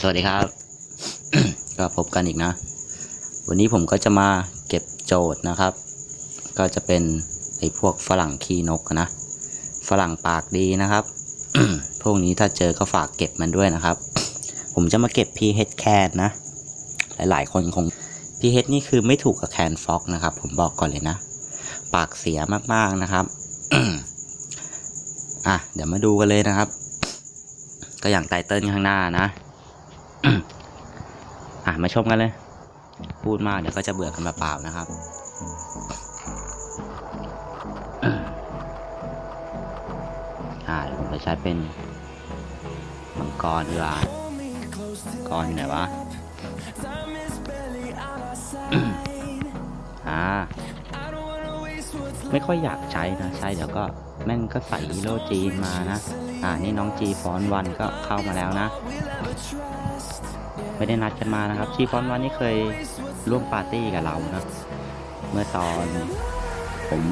สวัสดีครับ ก็พบกันอีกนะ วันนี้ผมก็จะมาเก็บโจทย์นะครับ ก็จะเป็นไอ้พวกฝรั่งขี้นกนะ ฝรั่งปากดีนะครับ พวกนี้ถ้าเจอก็ฝากเก็บมันด้วยนะครับ ผมจะมาเก็บ PH แคนนะ หลายๆ คนคง PH นี่คือไม่ถูกกับแคนฟ็อกนะครับ ผมบอกก่อนเลยนะ ปากเสียมากๆนะครับ อะ เดี๋ยวมาดูกันเลยนะครับก็อย่างไตเติ้ลข้างหน้านะ อะมาชมกันเลย พูดมากเดี๋ยวก็จะเบื่อกันเปล่าๆนะครับอ่าผมจะใช้เป็นมังกรดีกว่ามังกรอยู่ไหนวะอ่าไม่ค่อยอยากใช้นะใช้เดี๋ยวก็แม่งก็ใส่ฮีโร่จีนมานะ อ่านี่น้องจีฟอนวันก็เข้ามาแล้วนะ ไม่ได้นัดกันมานะครับจีฟอนวันนี่เคยร่วมปาร์ตี้กับเรานะ เมื่อตอนผม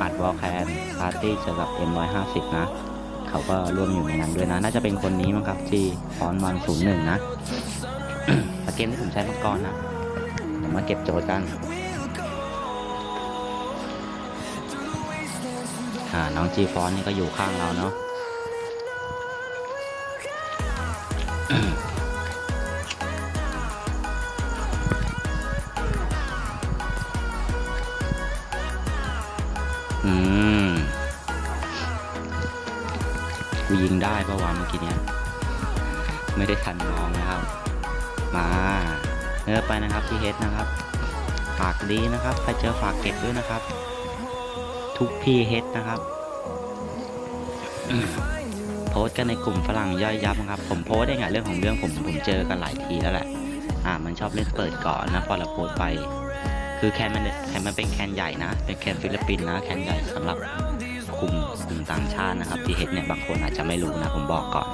อัดวอลแคนปาร์ตี้เจอกับ M150 นะ เขาก็ร่วมอยู่ในนั้นด้วยนะ น่าจะเป็นคนนี้มั้งครับจีฟอนวันศูนย์หนึ่งนะแต่เกมที่ผมใช้มังกรนะเดี๋ยวมาเก็บโจทย์กันอ่าน้องจีฟอนนี่ก็อยู่ข้างเราเนาะ อืมกูยิงได้ปะวะเมื่อกี้เนี้ย ไม่ได้ทันมองนะครับ มาเนื้อไปนะครับพี่เฮดนะครับ ฝากดีนะครับใครเจอฝากเก็บด้วยนะครับ ทุกพี่เฮดนะครับโพสต์กันในกลุ่มฝรั่งย่อยยับนะครับ ผมโพสต์ได้ไงเรื่องของเรื่องผมผมเจอกันหลายทีแล้วแหละ อ่า มันชอบเล่นเปิดก่อนนะพอเราโพสต์ไป คือแคนมันแคนมันเป็นแคนใหญ่นะ เป็นแคนฟิลิปปินส์นะ แคนใหญ่สำหรับกลุ่มกลุ่มต่างชาตินะครับ ที่เห็นเนี่ยบางคนอาจจะไม่รู้นะ ผมบอกก่อน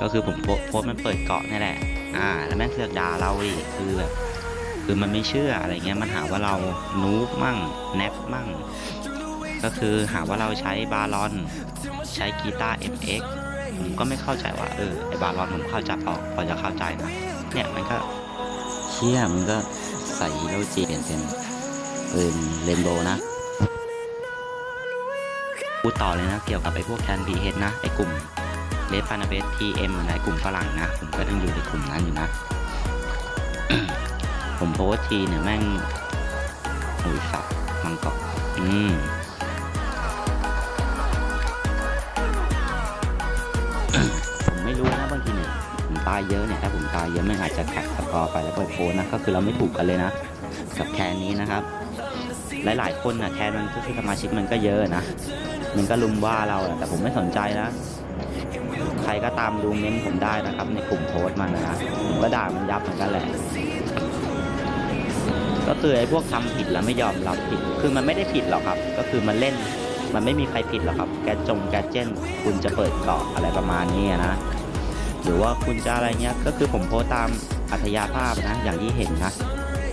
ก็คือผมโพสมันเปิดเกาะนี่แหละ อ่า แล้วแม่งเสือกด่าเราอีกคือแบบคือมันไม่เชื่ออะไรเงี้ย มันหาว่าเรานูบมั่งแนบมั่ง ก็คือหาว่าเราใช้บาลอน ใช้กีตาร์ FX ผมก็ไม่เข้าใจว่า เออไอบาลอนผมเข้าใจออกพอจะเข้าใจนะ เนี่ยมันก็เชี่ยมันก็ ใส่ฮีโร่จีเป็นเป็นปืนเรนโบว์นะพูดต่อเลยนะ เกี่ยวกับไอ้พวกแคนพีเฮดนะ ไอ้กลุ่มเลฟพานาเบสทีเอ็มอะไรกลุ่มฝรั่งนะ ผมก็ยังอยู่ในกลุ่มนั้นอยู่นะ ผมโพสต์ทีเนี่ยแม่งโอ้ยสับมังกรอืมายเยอะเนี่ยถ้าผมตายเยอะไม่งอาจจะแท็กสกอร์ไปแล้วไปโพสต์นะก็คือเราไม่ถูกกันเลยนะกับแคนนี้นะครับ หลายๆคนนะแคนมันก็คือสมาชิกมันก็เยอะนะมันก็ลุมว่าเราแต่ผมไม่สนใจนะใครก็ตามดูเม้นผมได้นะครับ ในกลุ่มโพสต์มันนะผมก็ด่ามันยับเหมือนกันแหละก็คือไอ้พวกทำผิดแล้วไม่ยอมรับผิด คือมันไม่ได้ผิดหรอกครับ ก็คือมันเล่น มันไม่มีใครผิดหรอกครับ แกจงแกเจนคุณจะเปิดเกาะอะไรประมาณนี้นะ หรือว่าคุณจะอะไรเงี้ยก็คือผมโพสตตามอัธยาภาพนะ อย่างที่เห็นนะ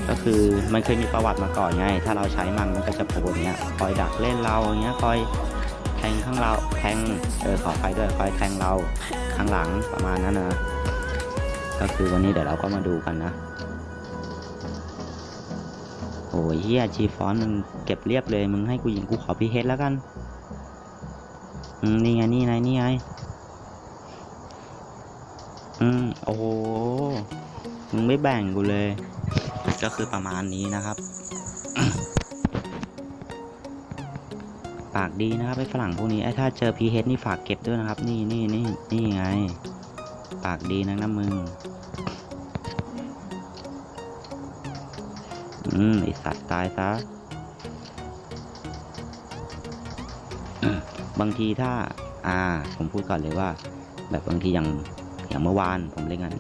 ก็คือมันเคยมีประวัติมาก่อนไง ถ้าเราใช้มันมันก็จะโผล่เงี้ยคอยดักเล่นเราอย่างเงี้ยคอยแทงข้างเราแทงเออขอไปด้วยคอยแทงเราข้างหลังประมาณนั้นนะก็คือวันนี้เดี๋ยวเราก็มาดูกันนะโอ้ยเฮียจีฟอนมึงเก็บเรียบเลยมึงให้กูยิงกูขอพีเฮดแล้วกันนี่ไงนี่ไงนี่ไง โอ้โหมึงไม่แบ่งกูเลย ก็คือประมาณนี้นะครับ ปากดีนะครับไอ้ฝรั่งพวกนี้ไอ้ถ้าเจอพีเฮดนี่ฝากเก็บด้วยนะครับ นี่นี่นี่นี่ไง ปากดีนะนะมึง อืมไอสัตว์ตายซะบางทีถ้า อ่า ผมพูดก่อนเลยว่า แบบบางทีอย่าง อย่างเมื่อวานผมเล่นกัน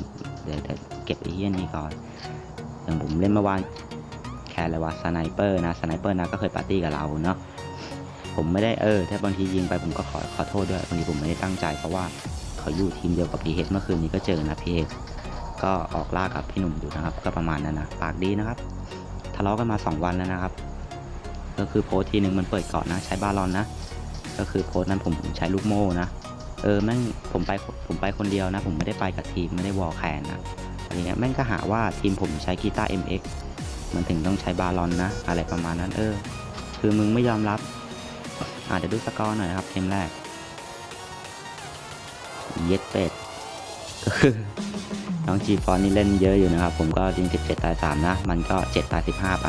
เดี๋ยวเดี๋ยวเก็บไอ้เหี้ยนี้ก่อน อย่างผมเล่นเมื่อวานแค่อะไรวะสไนเปอร์นะสไนเปอร์นะก็เคยปาร์ตี้กับเราเนาะผมไม่ได้เออ ถ้าบางทียิงไปผมก็ขอขอโทษด้วยบางทีผมไม่ได้ตั้งใจเพราะว่าเขาอยู่ทีมเดียวกับพีเฮดเมื่อคืนนี้ก็เจอนะพีเฮดก็ออกล่ากับพี่หนุ่มอยู่นะครับ ก็ประมาณนั้นนะปากดีนะครับทะเลาะกันมา 2 วันแล้วนะครับ ก็คือโพสทีหนึ่งมันเปิดเกาะนะ ใช้บาลอนนะ ก็คือโพสนั้นผมใช้ลูกโม่นะ เออแม่งผมไปผมไปคนเดียวนะ ผมไม่ได้ไปกับทีมไม่ได้วอลแคนนะอะไรเงี้ยแม่งก็หาว่าทีมผมใช้กีตาร์ MX มันถึงต้องใช้บาลอนนะ อะไรประมาณนั้นเออ คือมึงไม่ยอมรับอาเดี๋ยวดูสกอร์หน่อยนะครับเกมแรก เย็ดเป็ดก็คือน้องจีฟอนนี่เล่นเยอะอยู่นะครับ ผมก็ยิง17ตาย3นะ มันก็ 7 ตาย 15 ไป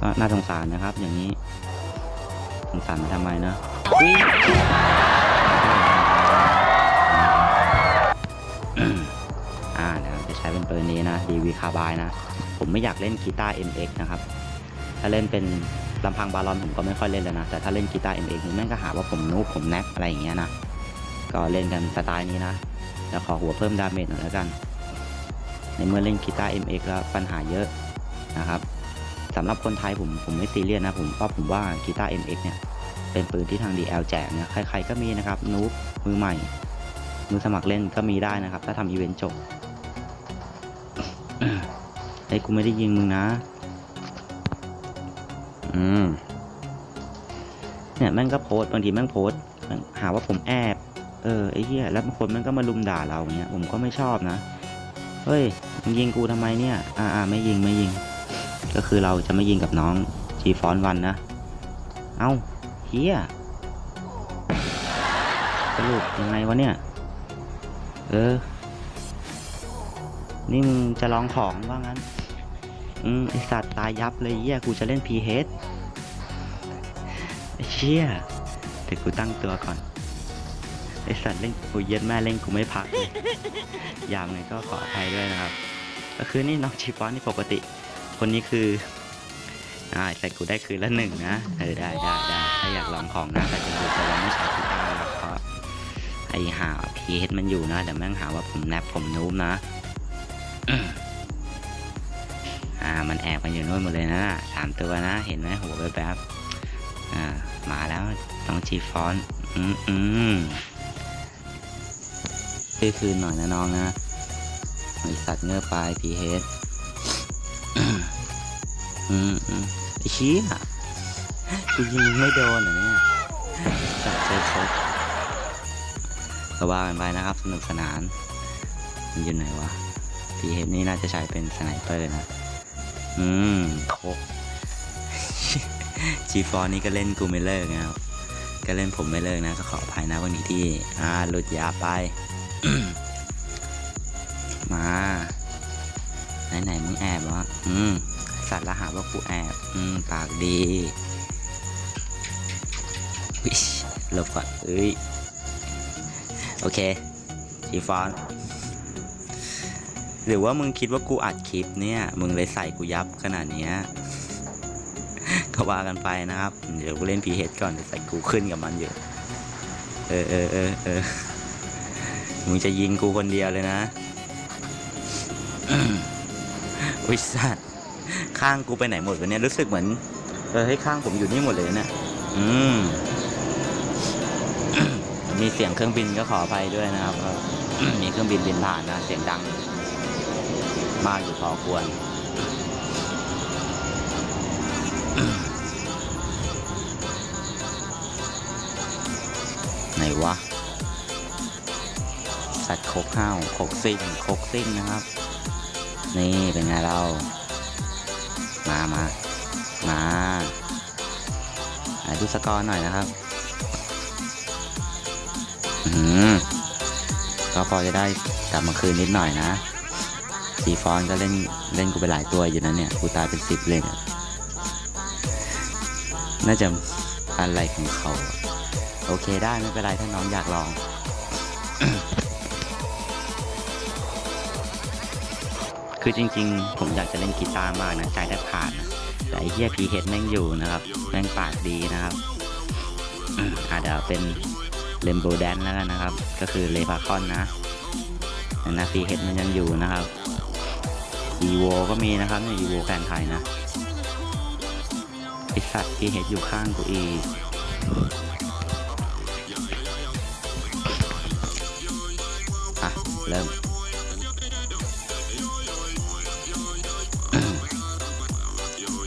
ก็น่าสงสารนะครับ อย่างนี้ สงสารมันทำไมนะ นะ ผมไม่อยากเล่นกีตาร์ MX นะครับ ถ้าเล่นเป็นลำพังบาลอนผมก็ไม่ค่อยเล่นแล้วนะ แต่ถ้าเล่นกีตาร์ MX นี่แม่งก็หาว่าผมนูบผมแนบอะไรอย่างเงี้ยนะ ก็เล่นกันสไตล์นี้นะ แล้วขอหัวเพิ่มดาเมจหน่อยแล้วกัน ในเมื่อเล่นกีตาร์ MX แล้วปัญหาเยอะนะครับสำหรับคนไทยผมผมไม่ซีเรียสนะผมเพราะผมว่ากีตาร์ MX เนี่ยเป็นปืนที่ทาง DL แจกนี่ยใครๆก็มีนะครับนูบมือใหม่มือสมัครเล่นก็มีได้นะครับ ถ้าทำอีเวนต์จบ ไอ้ยกูไม่ได้ยิงมึงนะ อืม เนี่ยแม่งก็โพสต์บางทีแม่งโพสต์หาว่าผมแอบ เออไอ้เหี้ยแล้วบางคนแม่งก็มาลุมด่าเราเงี้ย ผมก็ไม่ชอบนะ เฮ้ยมึงยิงกูทำไมเนี่ย อ่าอ่าไม่ยิงไม่ยิง ก็คือเราจะไม่ยิงกับน้องจีฟอนวันนะ เอ้าเฮียสรุปยังไงวะเนี่ย เออ นี่มึงจะลองของว่างั้น อืมไอสัตว์ตายยับเลยเฮียกูจะเล่นพีเฮดไอเชี่ยเดี๋ยวกูตั้งตัวก่อน ไอสัตว์เล่นกูเย็นแม่เล่นกูไม่พักเลยยามไงก็ขออภัยด้วยนะครับ ก็คือนี่น้องชีฟอนนี่ปกติ คนนี้คืออ่าแต่กูได้คืนละหนึ่งนะเออได้ได้ได้ถ้าอยากลองของนะแต่จะดูจะลองไม่ใช้กีตาร์นะเพราะไอหาพีเฮดมันอยู่นะเดี๋ยวแม่งหาว่าผมแนบผมนูบนะ มันแอบกันอยู่นู่นหมดเลยนะสามตัวนะ เห็นไหมหัวแป๊บๆอ่ามาแล้วต้องจีฟอนอืมอืมคือคืนหน่อยนะน้องนะบริษัทเงือปลายพีเฮดอืมอืมไอ้ชี้อะกูยิงไม่โดนเหรอเนี่ยจับใจครบก็ว่ากันไปนะครับสนุกสนานมันอยู่ไหนวะพีเฮดนี่น่าจะใช้เป็นสไนเปอร์นะ อืมโคจีฟอนี่ก็เล่นกูไม่เลิกนะครับ ก็เล่นผมไม่เลิกนะก็ขออภัยนะวันนี้ที่ อ่าหลุดยาไป มา ไหนๆมึงแอบวะอืม สัตว์ละหาว่ากูแอบ อืม ปากดีหลบก่อนเอ้ย โอเคจีฟอน หรือว่ามึงคิดว่ากูอัดคลิปเนี่ย มึงเลยใส่กูยับขนาดเนี้ยก็ว่ากันไปนะครับ เดี๋ยวกูเล่นพีเฮดก่อนเดี๋ยวใส่กูขึ้นกับมันอยู่เออเออเออเออมึงจะยิงกูคนเดียวเลยนะวิสัตข้างกูไปไหนหมดวะเนี่ยรู้สึกเหมือน เออให้ข้างผมอยู่นี่หมดเลยเนี่ยอืมมีเสียงเครื่องบินก็ขออภัยด้วยนะครับมีเครื่องบินบินผ่านนะเสียงดัง มากอยู่พอควร ไหนวะ สัตว์โคกห้าวโคกซิ่งโคกซิ่งนะครับ นี่เป็นไงเรา มามา มาไหนดูสกอร์หน่อยนะครับ อืมก็พอจะได้กลับมาคืนนิดหน่อยนะ สีฟอนก็เล่นเล่นกูไปหลายตัวอยู่นะเนี่ย กูตายเป็นสิบเลยเนี่ย น่าจะอะไรของเขา โอเคได้ไม่เป็นไรถ้าน้องอยากลองคือจริงๆ ผมอยากจะเล่นกีตาร์มากนะใจแทบขาดนะแต่ไอ้เฮียพีเฮดแม่งอยู่นะครับ แม่งปากดีนะครับอาเดี๋ยวเป็นเลมโบแดนแล้วกันนะครับ ก็คือเลพาคอนนะแต่นะพีเฮดมันยังอยู่นะครับ อีโวก็มีนะครับเนี่ยอีโวแฟนไทยนะไอสัตว์พีเฮดอยู่ข้างกูอีกอะ เริ่ม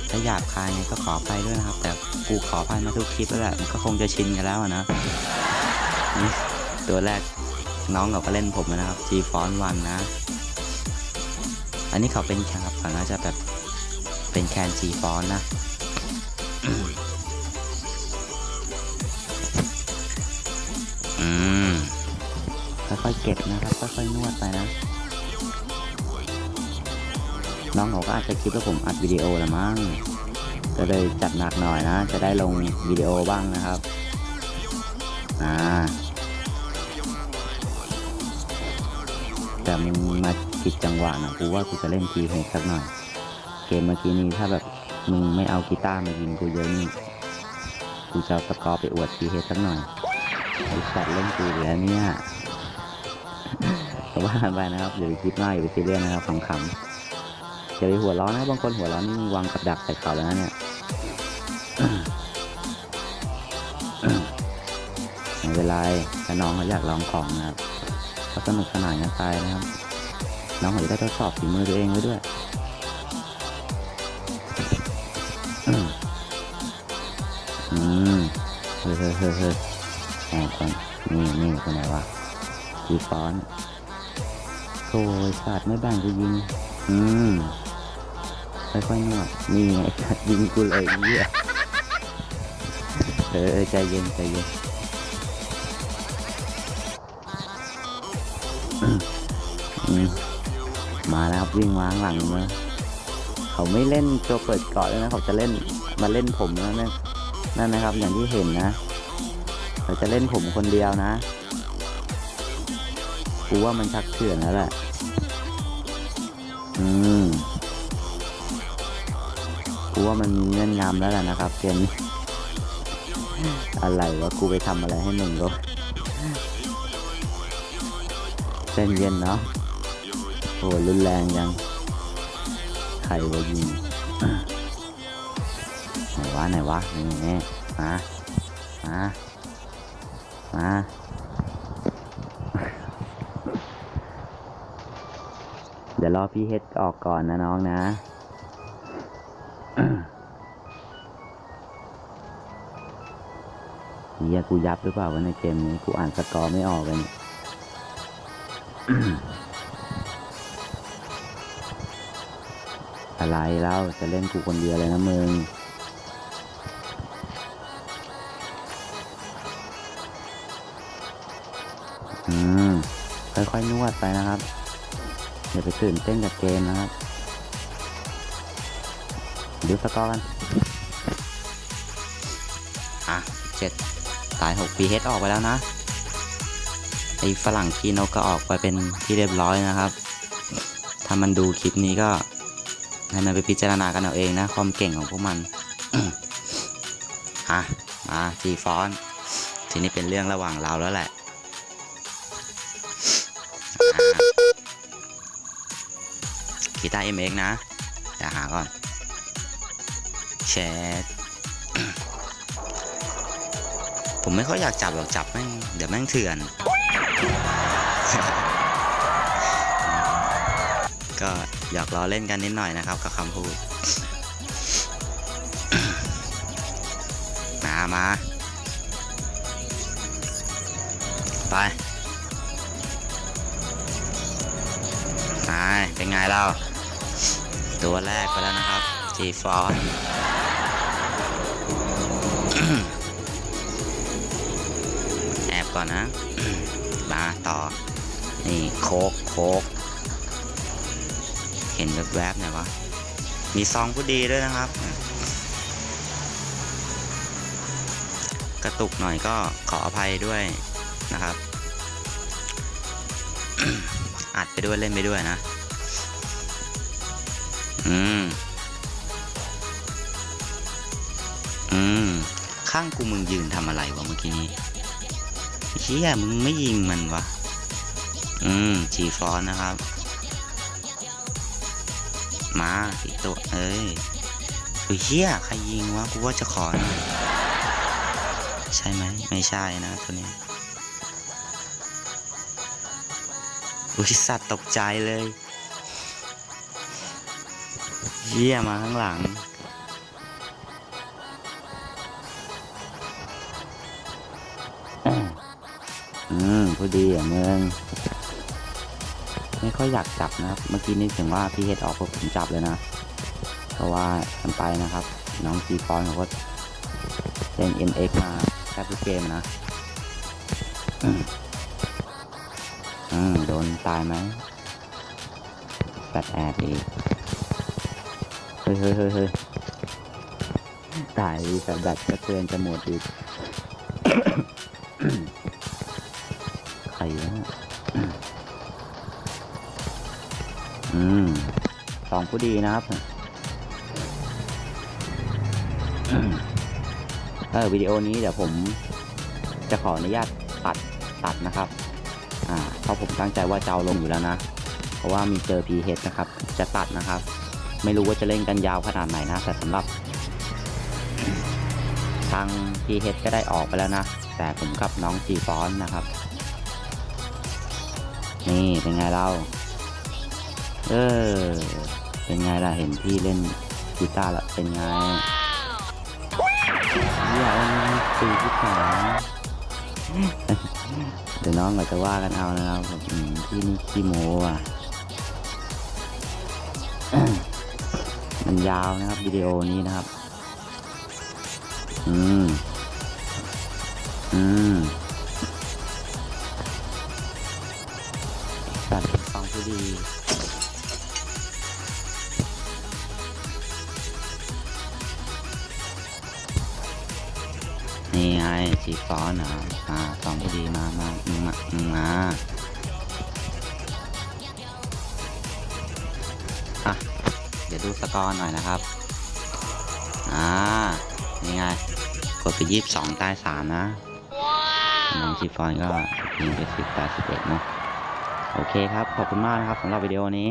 ถ้าหยาบคายไงก็ขออภัยด้วยนะครับ แต่กูขออภัยมาทุกคลิปแล้วแหละมันก็คงจะชินกันแล้วนะ ตัวแรกน้องเขาก็เล่นผมนะครับ G f o n 1นะ อันนี้เขาเป็นแคนครับเขาน่าจะแบบเป็นแคน G f o n นะอืมค่อยๆเก็บนะครับค่อยๆนวดไปนะน้องเขาก็อาจจะคิดว่าผมอัดวิดีโอละมั้งก็เลยจัดหนักหน่อยนะ จะได้ลงวิดีโอบ้างนะครับ อ่า แต่มึงมาผิดจังหวะนะกูว่ากูจะเล่นทีเพลงสักหน่อย เกมเมื่อกี้นี้ถ้าแบบมึงไม่เอากีตาร์มายิงกูเยอะนี่กูจะเอาสกอร์ไปอวดทีเฮสักหน่อยไอ้สัตว์เล่นกูอยู่แล้วเนี่ยก็ว่าไปนะครับอย่าไปคิดมากอย่าไปซีเรียสนะครับขำๆอย่าไปหัวร้อนนะบางคนหัวร้อนนี่มึงวางกับดักใส่เขาแล้วนะเนี่ยไม่เป็นไรถ้าน้องเขาอยากลองของนะครับ ก็สนุกสนานกันไปนะครับ น้องเขาจะได้ทดสอบฝีมือตัวเองไว้ด้วยอืมเฮ้ยเฮ้ยเฮ้ยเฮ้ยแอบก่อนนี่นี่คนไหนวะกีฟอนโอ้ยสัตว์ไม่แบ่งกูยิง อืมค่อยๆนวดนี่ไงยิงกูเลยเยออเออใจเย็นใจเย็น มาแล้วครับวิ่งมาข้างหลังมาเขาไม่เล่นตัวเปิดเกาะเลยนะเขาจะเล่นมาเล่นผมนะนั่นนั่นนะครับอย่างที่เห็นนะเขาจะเล่นผมคนเดียวนะกูว่ามันชักเถื่อนแล้วแหละอืมกูว่ามันมีเงื่อนงำแล้วแหละนะครับเกมนี้อะไรวะกูไปทำอะไรให้มึงก็ใจเย็นเนาะ โอ้รุนแรงยังใครวะยิงไหนวะไหนวะนี่นี่มามามาเดี๋ยวรอพี่เฮดออกก่อนนะน้องนะเฮียกูยับหรือเปล่าวะในเกมนี้ กูอ่านสกอร์ไม่ออกเลย อะไรเล่าจะเล่นกูคนเดียวเลยนะมึงอืมค่อยๆนวดไปนะครับอย่าไปตื่นเต้นกับเกมนะครับดูสกอร์กันอะเจ็ดตายหกปีเฮดออกไปแล้วนะไอ้ฝรั่งคีโนก็ออกไปเป็นที่เรียบร้อยนะครับ ถ้ามันดูคลิปนี้ก็ ให้มันไปพิจารณากันเอาเองนะ ความเก่งของพวกมันอะมาจีฟอน ทีนี้เป็นเรื่องระหว่างเราแล้วแหละอะกีตาร์ MX นะเดี๋ยวหาก่อนแชทผมไม่ค่อยอยากจับหรอกจับแม่งเดี๋ยวแม่งเถื่อน ก็ หยอกล้อเล่นกันนิดหน่อยนะครับกับคำพูด มามา ไป ไป เป็นไงเราตัวแรกไปแล้วนะครับ G f o r แอบก่อนนะ มาต่อ นี่โคกโคก เห็นแวบๆหน่อยวะ มีซองผู้ดีด้วยนะครับ กระตุกหน่อยก็ขออภัยด้วยนะครับ อัดไปด้วยเล่นไปด้วยนะ อืม อืม ข้างกูมึงยืนทำอะไรวะเมื่อกี้นี้เชี่ยมึงไม่ยิงมันวะ อืมจีฟอนนะครับ มาอีตัวเอ้ยอุ้ยเฮียใครยิงวะกูว่าจะขอนะใช่ไหมไม่ใช่นะตัวนี้อุ้ยสัตว์ตกใจเลยเฮียมาข้างหลังอืมพูดดีอย่างมึง ไม่ค่อยอยากจับนะครับ เมื่อกี้นึกถึงว่าพี่เฮดออกผมจับเลยนะ เพราะว่ามันไปนะครับ น้องซีฟอนเขาก็เล่น MX มาแทบทุกเกมนะ อืมโดนตายไหมแฟดแอดอีก เฮ้ยเฮ้ยเฮ้ยเฮ้ยตายแฟดแบตก็เตือนจะหมดอีก สองผู้ดีนะครับเออวิดีโอนี้เดี๋ยวผมจะขออนุญาตตัดตัดนะครับ อ่าเพราะผมตั้งใจว่าจะเอาลงอยู่แล้วนะ เพราะว่ามีเจอ PH นะครับ จะตัดนะครับ ไม่รู้ว่าจะเล่นกันยาวขนาดไหนนะแต่สำหรับ ทาง PH ก็ได้ออกไปแล้วนะ แต่ผมกับน้องจีฟอนนะครับ นี่เป็นไงเรา เออ เป็นไงล่ะเห็นพี่เล่นกีตาร์แล้วเป็นไงอย่าตีที่ขาเดี๋ยวน้องก็จะว่ากันเอานะครับผมพี่นี่ขี้โม้อะ มันยาวนะครับวิดีโอนี้นะครับ อืม อืม นี่ไงสีฟอนเหรออ่าฟังผู้ดีมามามึงมามึงมาอะเดี๋ยวดูสกอร์หน่อยนะครับ อ่า นี่ไง กดไปยี่สิบสองใต้สามนะน้องจีฟอนก็ยิงไปสิบแปดสิบเอ็ดเนาะ โอเคครับ ขอบคุณมากนะครับสำหรับวิดีโอนี้